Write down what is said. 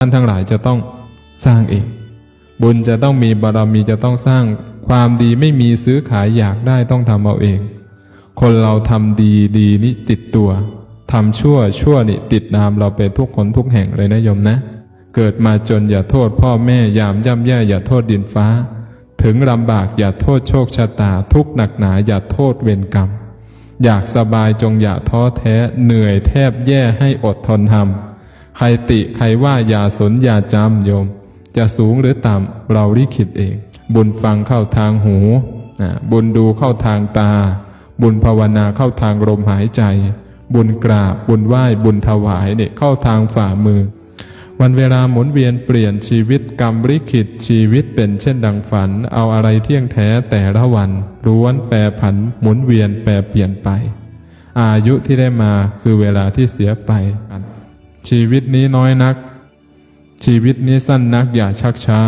ท่านทั้งหลายจะต้องสร้างเอง บุญจะต้องมีบารมีจะต้องสร้างความดีไม่มีซื้อขายอยากได้ต้องทำเอาเอง คนเราทำดีดีนี่ติดตัวทำชั่วชั่วนี่ติดนามเราไปทุกคนทุกแห่งเลยนะโยมนะ เกิดมาจนอย่าโทษพ่อแม่ยามย่ำแย่อย่าโทษดินฟ้า ถึงลำบากอย่าโทษโชคชะตา ทุกข์หนักหนาอย่าโทษเวรกรรม อยากสบายจงอย่าท้อแท้เหนื่อยแทบแย่ให้อดทนทำ ใครติใครว่าอย่าสนอย่าจำโยม จะสูงหรือต่ำเราลิขิตเอง บุญฟังเข้าทางหูนะบุญดูเข้าทางตา บุญภาวนาเข้าทางลมหายใจ บุญกราบบุญไหว้บุญถวายเนี่ยเข้าทางฝ่ามือ วันเวลาหมุนเวียนเปลี่ยนชีวิตกรรมลิขิตชีวิตเป็นเช่นดังฝัน เอาอะไรเที่ยงแท้แต่ละวันล้วนแปรผันหมุนเวียนแปรเปลี่ยนไป อายุที่ได้มาคือเวลาที่เสียไป ชีวิตนี้น้อยนัก ชีวิตนี้สั้นนักอย่าชักช้า